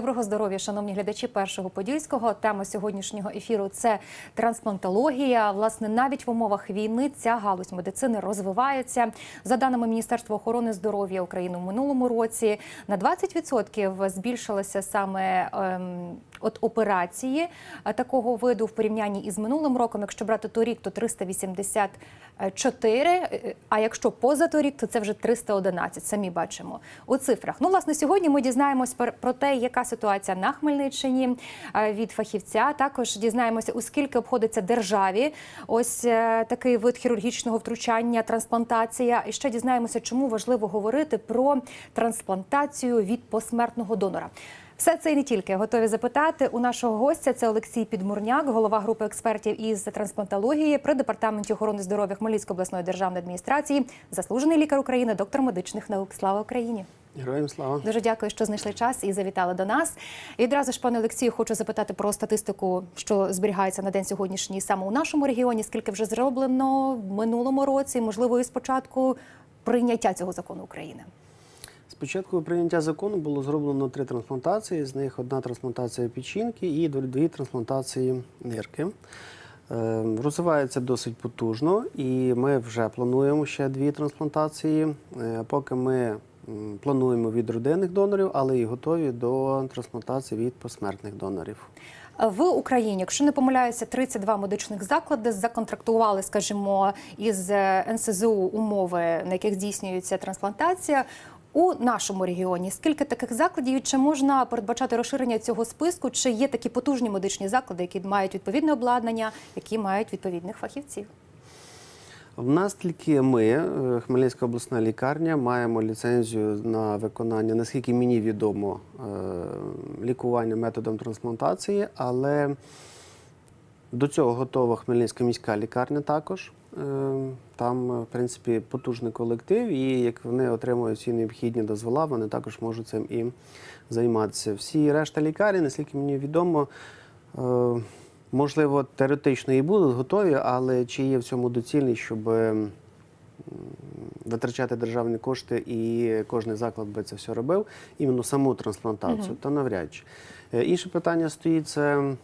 Доброго здоров'я, шановні глядачі першого подільського. Тема сьогоднішнього ефіру це трансплантологія. Власне, навіть в умовах війни ця галузь медицини розвивається. За даними Міністерства охорони здоров'я України, в минулому році на 20% збільшилася саме ем, от операції е, такого виду в порівнянні із минулим роком. Якщо брати торік, то 384, е, А якщо позаторік, то це вже 311, Самі бачимо у цифрах. Ну, власне, сьогодні ми дізнаємось про те, яка ситуація на Хмельниччині е, від фахівця. Також дізнаємося, у скільки обходиться державі ось е, такий вид хірургічного втручання, трансплантація. І ще дізнаємося, чому важливо говорити про трансплантацію від посмертного донора. Все це і не тільки готові запитати у нашого гостя. Це Олексій Підмурняк, голова групи експертів із трансплантології при департаменті охорони здоров'я Хмельницької обласної державної адміністрації, заслужений лікар України, доктор медичних наук. Слава Україні! Героям слава. Дуже дякую, що знайшли час і завітали до нас. І одразу ж, пане Олексію, хочу запитати про статистику, що зберігається на день сьогоднішній саме у нашому регіоні. Скільки вже зроблено в минулому році, можливо, і спочатку прийняття цього закону України. Спочатку прийняття закону було зроблено три трансплантації. З них одна трансплантація печінки і дві трансплантації нирки. Е, Розвивається досить потужно, і ми вже плануємо ще дві трансплантації. Е, Поки ми плануємо від родинних донорів, але і готові до трансплантації від посмертних донорів. В Україні, якщо не помиляюся, 32 медичних заклади законтрактували, скажімо, із е, НСЗУ умови, на яких здійснюється трансплантація. У нашому регіоні скільки таких закладів чи можна передбачати розширення цього списку? Чи є такі потужні медичні заклади, які мають відповідне обладнання, які мають відповідних фахівців? В нас тільки ми, е, Хмельницька обласна лікарня, маємо ліцензію на виконання, наскільки мені відомо, е, лікування методом трансплантації, але до цього готова Хмельницька міська лікарня також. Е, Там, е, в принципі, потужний колектив, і як вони отримують всі необхідні дозвола, вони також можуть цим і займатися. Всі решта лікарні, наскільки мені відомо, е, можливо, теоретично і будуть готові, але чи є в цьому доцільність, щоб витрачати державні кошти і кожен заклад би це все робив, іменно саму трансплантацію, то навряд чи. Інше питання стоїть це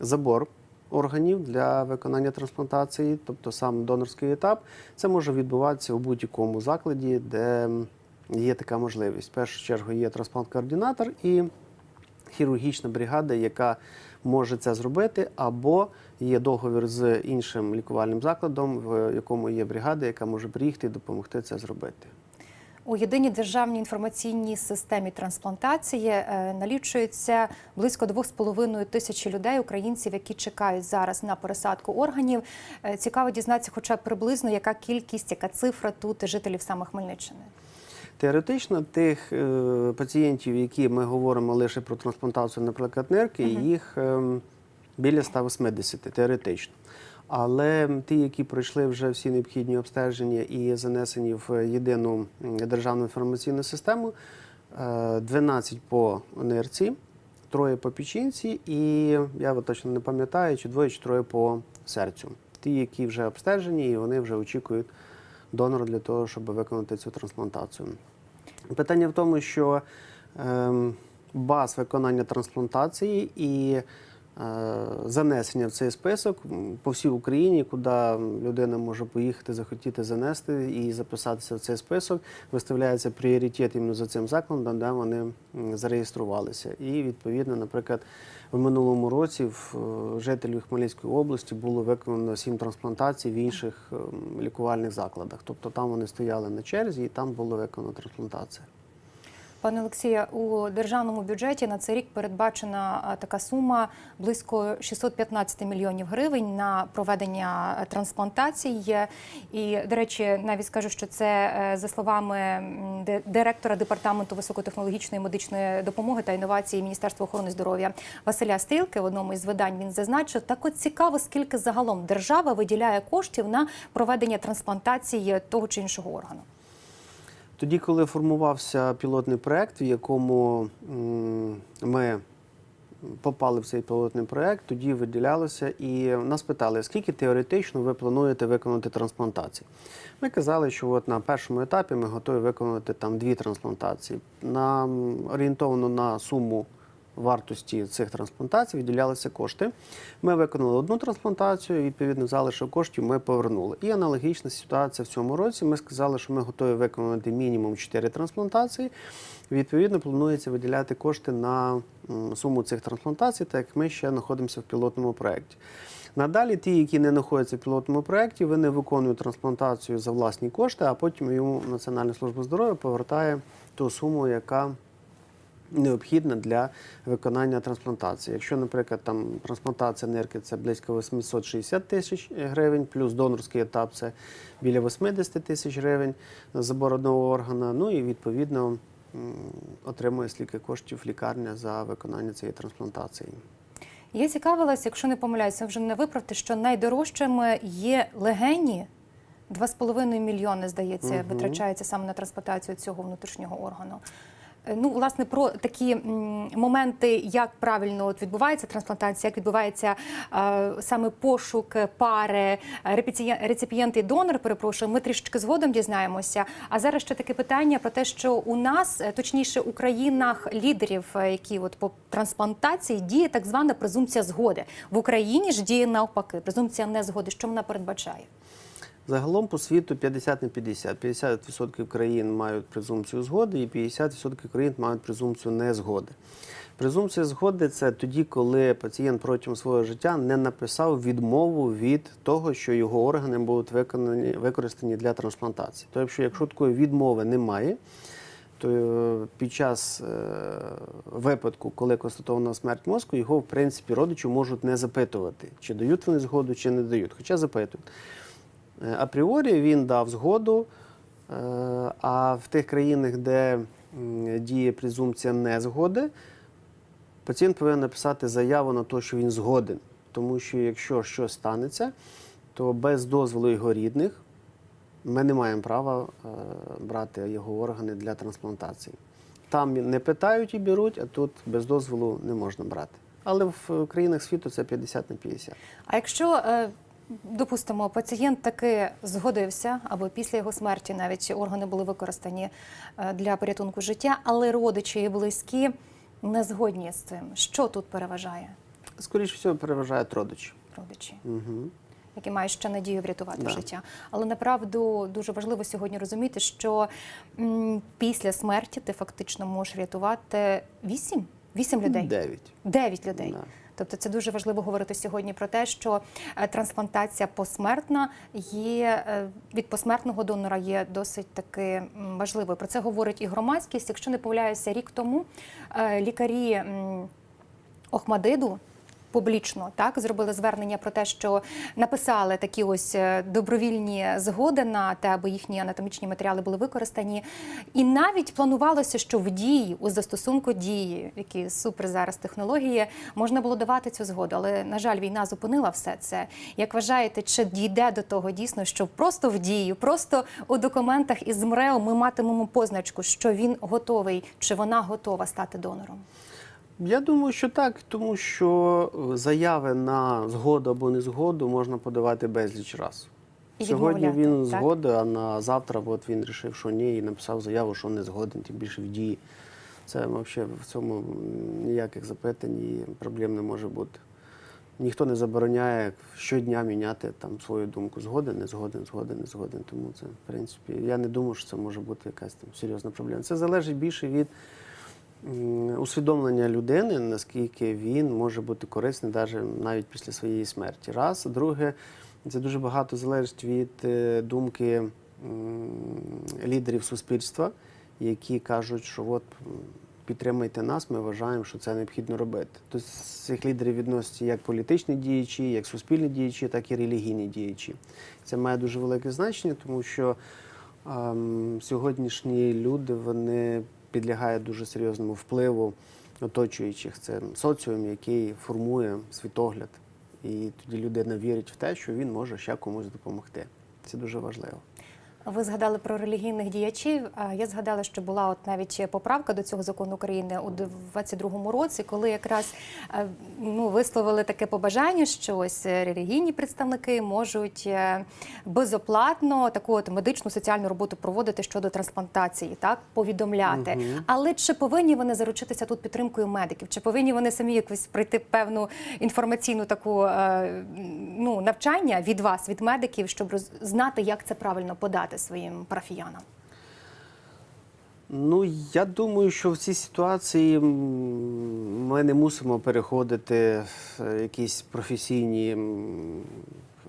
забор органів для виконання трансплантації, тобто сам донорський етап, це може відбуватися у будь-якому закладі, де є така можливість. В першу чергу є трансплант-координатор і хірургічна бригада, яка може це зробити, або є договір з іншим лікувальним закладом, в якому є бригада, яка може приїхати і допомогти це зробити. У єдиній державній інформаційній системі трансплантації е, налічується близько 2,5 тисячі людей, українців, які чекають зараз на пересадку органів. Е, Цікаво дізнатися, хоча б приблизно яка кількість, яка цифра тут жителів саме Хмельниччини. Теоретично тих е, пацієнтів, які ми говоримо лише про трансплантацію, наприклад, нирки, їх ем, біля 180 теоретично. Але ті, які пройшли вже всі необхідні обстеження і занесені в єдину державну інформаційну систему, е, 12 по нирці, троє по печінці, і я точно не пам'ятаю, чи двоє, чи троє по серцю. Ті, які вже обстежені, і вони вже очікують донора для того, щоб виконати цю трансплантацію. Питання в тому, що ем, баз виконання трансплантації і е, занесення в цей список по всій Україні, куди людина може поїхати, захотіти занести і записатися в цей список, виставляється пріоритет іменно за цим закладом, де вони зареєструвалися. І відповідно, наприклад, в минулому році в е, жителів Хмельницької області було виконано сім трансплантацій в інших ем, лікувальних закладах. Тобто там вони стояли на черзі і там було виконано трансплантація. Пане Олексія, у державному бюджеті на цей рік передбачена така сума близько 615 мільйонів гривень на проведення е, трансплантацій. І, до речі, навіть скажу, що це е, за словами директора департаменту високотехнологічної медичної допомоги та інновації Міністерства охорони здоров'я Василя Стрілки. В одному із видань він зазначив, так от цікаво, скільки загалом держава виділяє коштів на проведення трансплантації того чи іншого органу. Тоді, коли формувався пілотний проект, в якому ми попали в цей пілотний проект, тоді виділялося і нас питали, скільки теоретично ви плануєте виконати трансплантації. Ми казали, що от на першому етапі ми готові виконати там дві трансплантації. На, м, орієнтовано на суму вартості цих трансплантацій виділялися кошти. Ми виконали одну трансплантацію, відповідно, залишок коштів ми повернули. І аналогічна ситуація в цьому році. Ми сказали, що ми готові виконати мінімум 4 трансплантації. Відповідно, планується виділяти кошти на суму цих трансплантацій, так як ми ще знаходимося в пілотному проєкті. Надалі, ті, які не знаходяться в пілотному проєкті, вони виконують трансплантацію за власні кошти, а потім йому Національна служба здоров'я повертає ту суму, яка необхідна для виконання трансплантації. Якщо, наприклад, там трансплантація нирки це близько 860 тисяч гривень, плюс донорський етап це біля 80 тисяч гривень на забор одного органа. Ну і відповідно отримує стільки коштів лікарня за виконання цієї трансплантації. Я цікавилася, якщо не помиляюся, вже не виправте, що найдорожчими є легені. 2,5 мільйони, здається, Мгм. витрачається саме на трансплантацію цього внутрішнього органу. Е, Ну, власне, про такі моменти, як правильно от відбувається трансплантація, як відбувається е, саме пошук пари, е, реципієнт і донор, перепрошую, ми трішечки згодом дізнаємося. А зараз ще таке питання про те, що у нас, е, точніше, у країнах лідерів, які от по трансплантації діє так звана презумпція згоди. В Україні ж діє навпаки, презумпція незгоди. Що вона передбачає? Загалом по світу 50 на 50. 50% країн мають презумпцію згоди, і 50% країн мають презумпцію незгоди. Презумпція згоди це тоді, коли пацієнт протягом свого життя не написав відмову від того, що його органи будуть виконані, використані для трансплантації. Тобто, якщо- такої відмови немає, то е, під час е, випадку, коли констатована смерть мозку, його в принципі родичі можуть не запитувати, чи дають вони згоду, чи не дають, хоча запитують. Е, Апріорі він дав згоду, е, а в тих країнах, де діє презумпція незгоди, пацієнт повинен написати заяву на те, що він згоден. Тому що якщо щось станеться, то без дозволу його рідних ми не маємо права е, брати його органи для трансплантації. Там не питають і беруть, а тут без дозволу не можна брати. Але в країнах світу це 50 на 50. А якщо допустимо, пацієнт таки згодився, або після його смерті навіть органи були використані е, для порятунку життя, але родичі і близькі не згодні з цим. Що тут переважає Скоріше всього, переважають родичі. родичі? Угу. які мають ще надію врятувати Да. життя. Але направду дуже важливо сьогодні розуміти, що м, після смерті ти фактично можеш врятувати вісім, вісім людей, Дев'ять. дев'ять людей. Да. Тобто це дуже важливо говорити сьогодні про те, що е, трансплантація посмертна є е, від посмертного донора є досить таки важливою. Про це говорить і громадськість. Якщо не помиляюся, рік тому е, лікарі Охмадиду. Публічно так зробили звернення про те, що написали такі ось е, добровільні згоди на те, аби їхні анатомічні матеріали були використані. І навіть планувалося, що в дії у застосунку дії, які супер зараз технології, можна було давати цю згоду. Але на жаль, війна зупинила все це. Як вважаєте, чи дійде до того дійсно, що просто в дії, просто у документах із МРЕО ми матимемо позначку, що він готовий, чи вона готова стати донором? Я думаю, що так, тому що е, заяви на згоду або не згоду можна подавати безліч раз. І Сьогодні він так? згода, а на завтра от він вирішив, що ні, і написав заяву, що не згоден, тим більше в дії. Це взагалі в цьому ніяких запитань і проблем не може бути. Ніхто не забороняє щодня міняти там свою думку. Згоден, не згоден, згоден, не згоден. Тому це, в принципі, я не думаю, що це може бути якась там серйозна проблема. Це залежить більше від усвідомлення людини, наскільки він може бути корисний навіть, навіть після своєї смерті. Раз. Друге, це дуже багато залежить від е, думки лідерів суспільства, які кажуть, що от підтримайте нас, ми вважаємо, що це необхідно робити. Тобто цих лідерів відносяться як політичні діячі, як суспільні діячі, так і релігійні діячі. Це має дуже велике значення, тому що сьогоднішні люди вони підлягають дуже серйозному впливу оточуючих. Це соціум, який формує світогляд. І тоді людина вірить в те, що він може ще комусь допомогти. Це дуже важливо. Ви згадали про релігійних діячів. Я згадала, що була от навіть поправка до цього закону України у 22-му році, коли якраз ну висловили таке побажання, що ось релігійні представники можуть е, безоплатно таку от медичну соціальну роботу проводити щодо трансплантації, так повідомляти. Але чи повинні вони заручитися тут підтримкою медиків? Чи повинні вони самі якось пройти певну інформаційну таку е, ну навчання від вас, від медиків, щоб знати, як це правильно подати своїм парафіянам? Ну, я думаю, що в цій ситуації ми не мусимо переходити в якісь професійні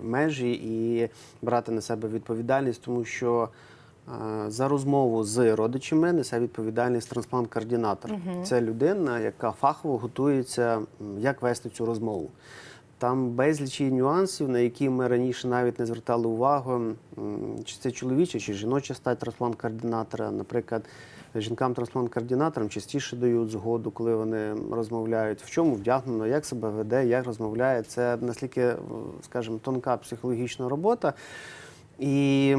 межі і брати на себе відповідальність, тому що за розмову з родичами несе відповідальність трансплант-координатор. Це людина, яка фахово готується, як вести цю розмову. Там безліч є нюансів, на які ми раніше навіть не звертали увагу, чи це чоловіча, чи жіноча стать трансплант-координатора. Наприклад, жінкам трансплант-координаторам частіше дають згоду, коли вони розмовляють, в чому вдягнено, як себе веде, як розмовляє. Це наскільки, е, скажімо, тонка психологічна робота. І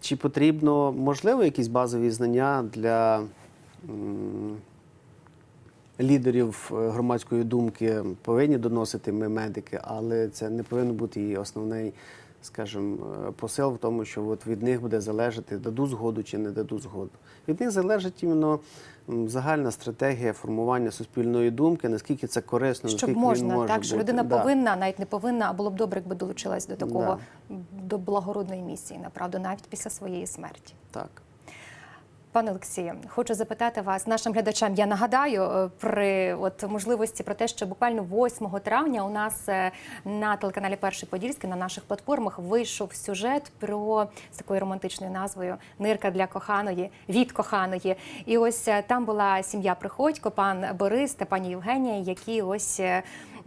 чи потрібно, можливо, якісь базові знання для. Лідерів е, громадської думки повинні доносити ми медики, але це не повинен бути і основний, скажімо, е, посил в тому, що от від них буде залежати, дадуть згоду чи не дадуть згоду. Від них залежить іменно загальна стратегія формування суспільної думки, наскільки це корисно, Щоб наскільки можна, він може так що бути. людина Да. повинна, навіть не повинна, а було б добре, якби долучилась до такого до благородної місії, направду, навіть після своєї смерті. Так. Пане Олексію, хочу запитати вас, нашим глядачам. Я нагадаю е, при от можливості про те, що буквально 8 травня у нас е, на телеканалі Перший Подільський на наших платформах вийшов сюжет про з такою романтичною назвою Нирка для коханої від коханої. І ось е, там була сім'я Приходько, пан Борис та пані Євгенія, які ось.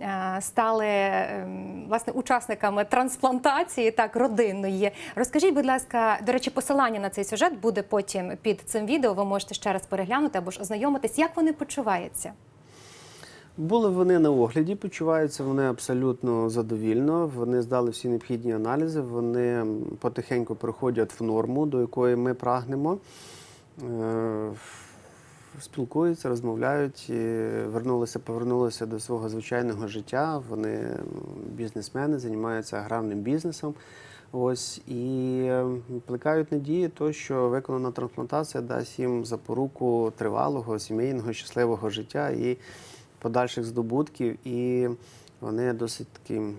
Е, е, Стали ем, власне учасниками трансплантації так родинної. Розкажіть, будь ласка, до речі, посилання на цей сюжет буде потім під цим відео. Ви можете ще раз переглянути або ж ознайомитись, як вони почуваються. Були вони на огляді, почуваються вони абсолютно задовільно. Вони здали всі необхідні аналізи. Вони потихеньку приходять в норму, до якої ми прагнемо. Спілкуються, розмовляють, вернулися, повернулися до свого звичайного життя. Вони бізнесмени, займаються аграрним бізнесом. Ось і плекають надії, то, що виконана трансплантація дасть їм запоруку тривалого, сімейного, щасливого життя і подальших здобутків. І вони досить такий, м,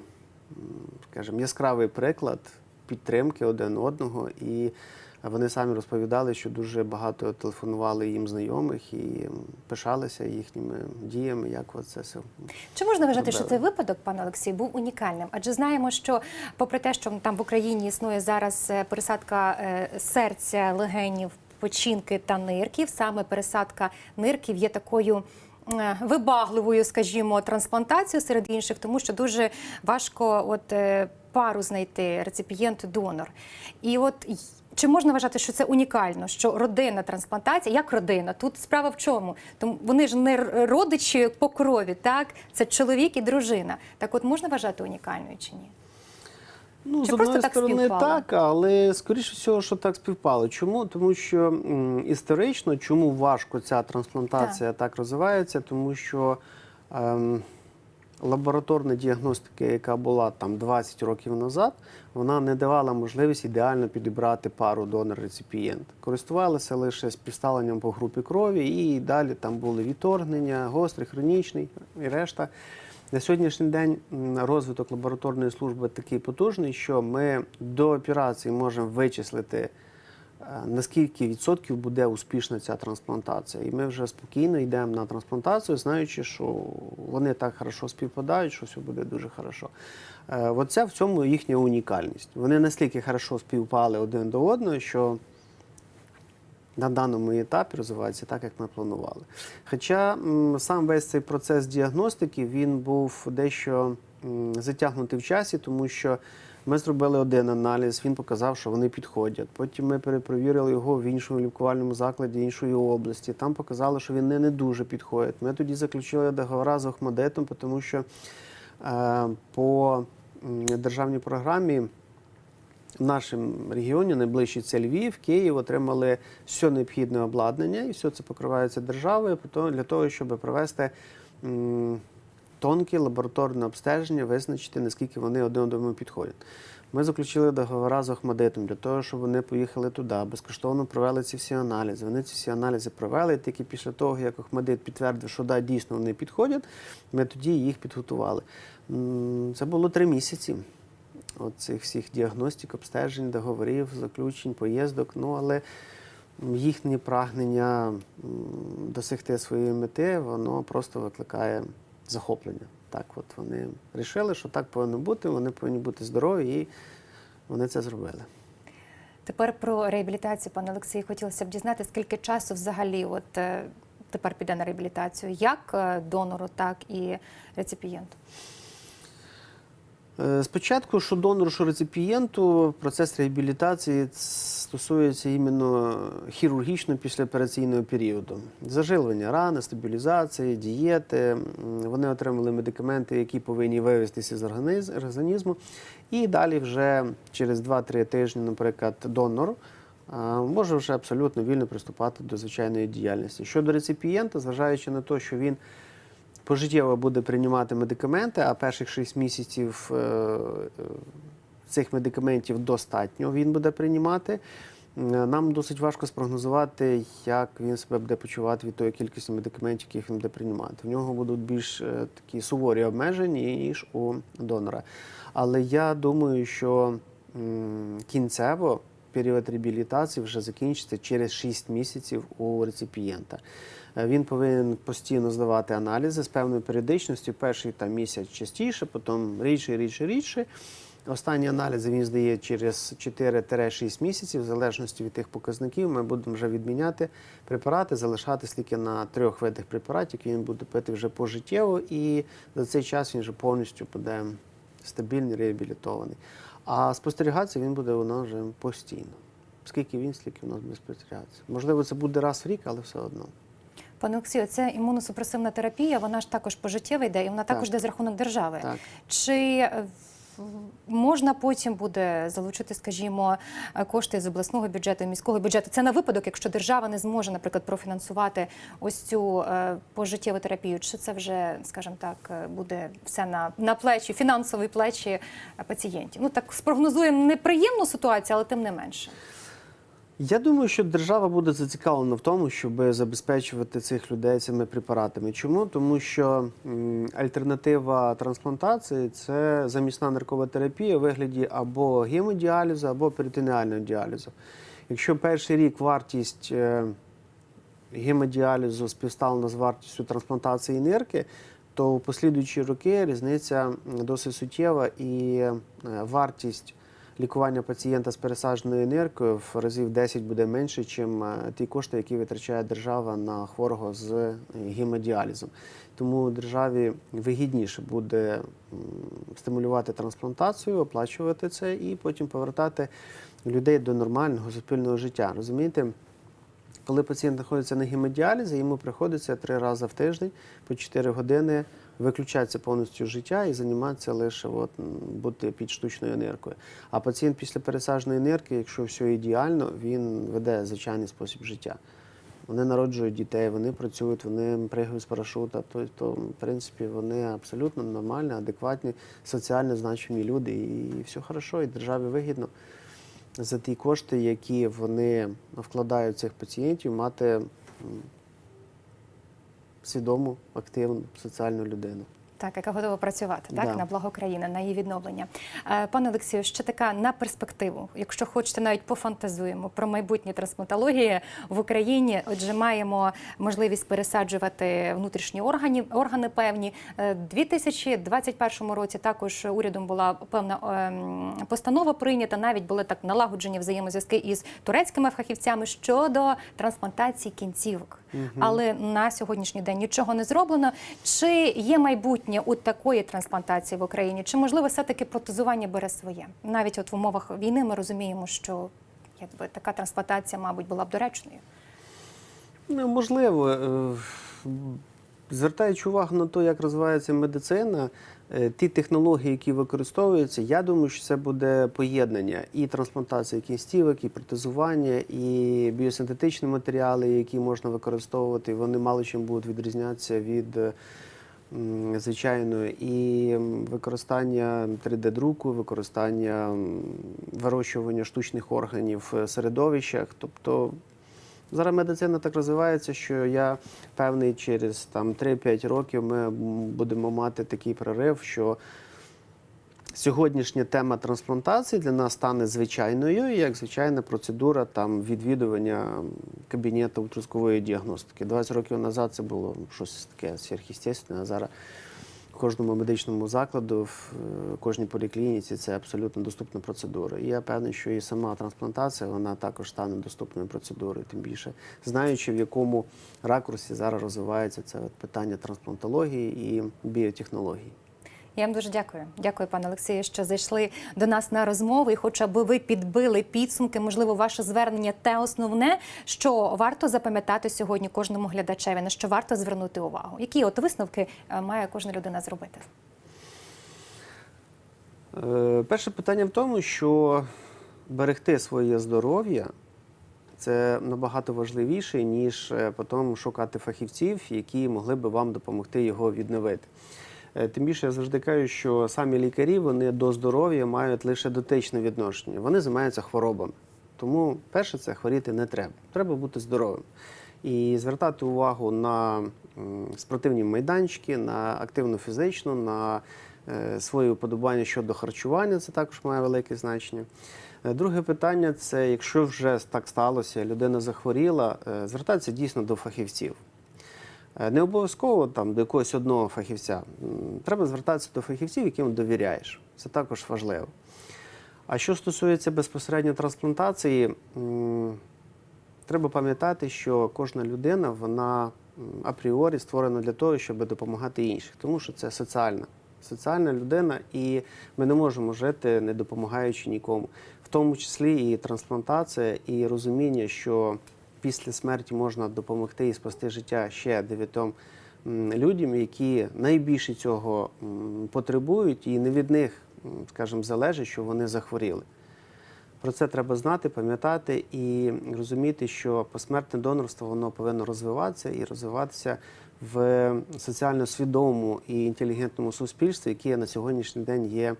скажімо, яскравий приклад підтримки один одного. І вони самі розповідали, що дуже багато телефонували їм знайомих і пишалися їхніми діями, як це все. Чи можна вважати, що цей випадок, пане Олексій, був унікальним? Адже знаємо, що попри те, що там в Україні існує зараз е, пересадка е, серця, легенів, печінки та нирків, саме пересадка нирків є такою. е, Вибагливою, скажімо, трансплантацією серед інших, тому що дуже важко от пару знайти реципієнт донор. І от чи можна вважати, що це унікально, що родинна трансплантація, як родина? Тут справа в чому? Тому вони ж не родичі по крові, так? Це чоловік і дружина. Так от можна вважати унікальною чи ні? Ну, Чи з одної так сторони, співпало? так, але скоріше всього, що так співпало. Чому? Тому що м, історично, чому важко ця трансплантація так, розвивається, тому що ем, лабораторна діагностика, яка була там 20 років назад, вона не давала можливість ідеально підібрати пару донор-реципієнт. Користувалися лише співставленням по групі крові, і далі там були відторгнення, гострий, хронічний і решта. На сьогоднішній день розвиток лабораторної служби такий потужний, що ми до операції можемо вичислити, е, наскільки відсотків буде успішна ця трансплантація. І ми вже спокійно йдемо на трансплантацію, знаючи, що вони так хорошо співпадають, що все буде дуже хорошо. Е, Оце в цьому їхня унікальність. Вони настільки хорошо співпали один до одного, що на даному етапі розвивається так, як ми планували. Хоча сам весь цей процес діагностики він був дещо м, затягнутий в часі, тому що ми зробили один аналіз, він показав, що вони підходять. Потім ми перепровірили його в іншому лікувальному закладі іншої області. Там показали, що він не, дуже підходить. Ми тоді заключили договори з Охмадетом, тому що е, по державній програмі в нашому регіоні, найближчий це Львів, Київ, отримали все необхідне обладнання, і все це покривається державою для того, щоб провести тонке лабораторне обстеження, визначити, наскільки вони один одному підходять. Ми заключили договори з Охмадитом для того, щоб вони поїхали туди, безкоштовно провели ці всі аналізи. Вони ці всі аналізи провели. і Тільки після того, як Охмадит підтвердив, що да, дійсно вони підходять, ми тоді їх підготували. Це було три місяці. Цих всіх діагностик, обстежень, договорів, заключень, поїздок. Ну але їхнє прагнення досягти своєї мети, воно просто викликає захоплення. Так, от вони вирішили, що так повинно бути, вони повинні бути здорові, і вони це зробили. Тепер про реабілітацію, пане Олексій, хотілося б дізнати, скільки часу взагалі от е, тепер піде на реабілітацію, як е, донору, так і реципієнту. Е, Спочатку, що донору, що реципієнту, процес реабілітації стосується іменно хірургічно післяопераційного періоду. Зажилення рани, стабілізації, дієти. Вони отримали медикаменти, які повинні вивестися з організму. І далі вже через 2-3 тижні, наприклад, донор може вже абсолютно вільно приступати до звичайної діяльності. Щодо реципієнта, зважаючи на те, що він пожиттєво буде приймати медикаменти, а перших 6 місяців е, е, цих медикаментів достатньо він буде приймати. е, Нам досить важко спрогнозувати, як він себе буде почувати від тої кількості медикаментів, яких він буде приймати. В нього будуть більш такі суворі обмеження, ніж у донора. Але я думаю, що кінцево період реабілітації вже закінчиться через 6 місяців у реципієнта. Е, Він повинен постійно здавати аналізи з певною періодичністю. Перший там місяць частіше, потім рідше, рідше, рідше. Останні аналізи він здає через 4-6 місяців, в залежності від тих показників. Ми будемо вже відміняти препарати, залишатись тільки на трьох видах препаратів, він буде пити вже пожиттєво, і за цей час він вже повністю буде стабільний, реабілітований. А спостерігатися він буде у вже постійно. Скільки він, стільки у нас буде спостерігатися. Можливо, це буде раз в рік, але все одно. Пане Олексію, це імуносупресивна терапія, вона ж також пожиттєва йде, і вона також Так. йде за рахунок держави. Так. Чи е, можна потім буде залучити, скажімо, кошти з обласного бюджету, міського бюджету? Це на випадок, якщо держава не зможе, наприклад, профінансувати ось цю е, пожиттєву терапію. Чи це вже, скажімо так, е, буде все на, на плечі, фінансові плечі пацієнтів? Ну так спрогнозуємо неприємну ситуацію, але тим не менше. Я думаю, що держава буде зацікавлена в тому, щоб забезпечувати цих людей цими препаратами. Чому? Тому що альтернатива трансплантації це замісна наркова терапія у вигляді або гемодіалізу, або перитонеального діалізу. Якщо перший рік вартість е, гемодіалізу співставлена з вартістю трансплантації нирки, то у послідуючі роки різниця досить суттєва і е, вартість лікування пацієнта з пересадженою ниркою в разів 10 буде менше, ніж ті кошти, які витрачає держава на хворого з е, гемодіалізом. Тому державі вигідніше буде стимулювати трансплантацію, оплачувати це і потім повертати людей до нормального суспільного життя. Розумієте? Коли пацієнт знаходиться на гемодіалізі, йому приходиться три рази в тиждень по 4 години виключатися повністю життя і займатися лише от, бути під штучною ниркою. А пацієнт після пересадженої нирки, якщо все ідеально, він веде звичайний спосіб життя. Вони народжують дітей, вони працюють, вони пригають з парашута. Тобто, в принципі, вони абсолютно нормальні, адекватні, соціально значимі люди, і все хорошо, і державі вигідно за ті кошти, які вони вкладають в цих пацієнтів, мати свідому, активну соціальну людину. Так, яка готова працювати так Да. на благо країни, на її відновлення. Е, Пане Олексію, ще така на перспективу. Якщо хочете, навіть пофантазуємо про майбутнє трансплантології в Україні. Отже, маємо можливість пересаджувати внутрішні органи, органи певні. Е, 2021 році також урядом була певна ем, постанова прийнята. Навіть були так налагоджені взаємозв'язки із турецькими фахівцями щодо трансплантації кінцівок. Але на сьогоднішній день нічого не зроблено. Чи є майбутнє у такої трансплантації в Україні? Чи можливо все-таки протезування бере своє? Навіть от в умовах війни ми розуміємо, що якби така трансплантація, мабуть, була б доречною. Ну, можливо, е, Звертаючи увагу на те, як розвивається медицина, е, ті технології, які використовуються, я думаю, що це буде поєднання і трансплантація кінцівок, і протезування, і біосинтетичні матеріали, які можна використовувати. Вони мало чим будуть відрізнятися від е, звичайної, і використання 3D-друку, використання вирощування штучних органів в середовищах. Тобто Зараз медицина так розвивається, що я певний, через 3-5 років ми будемо мати такий прорив, що сьогоднішня тема трансплантації для нас стане звичайною, як звичайна процедура там відвідування кабінету ультразвукової діагностики. 20 років назад це було щось таке сверхъестественне, а зараз кожному медичному закладу, в е, кожній поліклініці це абсолютно доступна процедура. І я певний, що і сама трансплантація вона також стане доступною процедурою. Тим більше знаючи, в якому ракурсі зараз розвивається це питання трансплантології і біотехнології. Я вам дуже дякую. Дякую, пане Олексію, що зайшли до нас на розмову. І хочу, аби ви підбили підсумки. Можливо, ваше звернення те основне, що варто запам'ятати сьогодні кожному глядачеві, на що варто звернути увагу. Які от висновки е, має кожна людина зробити? Е, Перше питання в тому, що берегти своє здоров'я це набагато важливіше, ніж е, потім шукати фахівців, які могли би вам допомогти його відновити. Е, Тим більше я завжди кажу, що самі лікарі вони до здоров'я мають лише дотичне відношення. Вони займаються хворобами. Тому перше це хворіти не треба. Треба бути здоровим. І звертати увагу на спортивні майданчики, на активну фізичну, на е, свої уподобання щодо харчування, це також має велике значення. Е, Друге питання це якщо вже так сталося, людина захворіла, звертатися дійсно до фахівців. Е, Не обов'язково там до якогось одного фахівця. Треба звертатися до фахівців, яким довіряєш. Це також важливо. А що стосується безпосередньо трансплантації, треба пам'ятати, що кожна людина вона апріорі створена для того, щоб допомагати інших, тому що це соціальна. Соціальна людина, і ми не можемо жити, не допомагаючи нікому, в тому числі і трансплантація, і розуміння, що після смерті можна допомогти і спасти життя ще дев'ятом людям, які найбільше цього потребують, і не від них, скажімо, залежить, що вони захворіли. Про це треба знати, пам'ятати і розуміти, що посмертне донорство воно повинно розвиватися і розвиватися в соціально свідомому і інтелігентному суспільстві, яке на сьогоднішній день є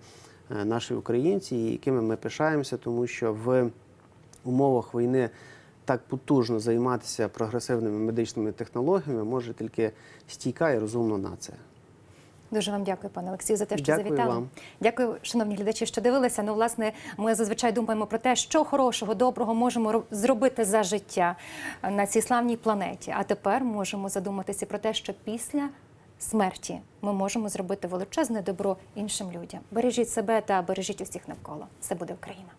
е, наші українці, і якими ми пишаємося, тому що в умовах війни так потужно займатися прогресивними медичними технологіями може тільки стійка і розумна нація. Дуже вам дякую, пане Олексію, за те, що Дякую завітали. вам. Дякую, шановні глядачі, що дивилися. Ну, власне, ми зазвичай думаємо про те, що хорошого, доброго можемо зробити за життя на цій славній планеті. А тепер можемо задуматися про те, що після смерті ми можемо зробити величезне добро іншим людям. Бережіть себе та бережіть усіх навколо. Все буде Україна.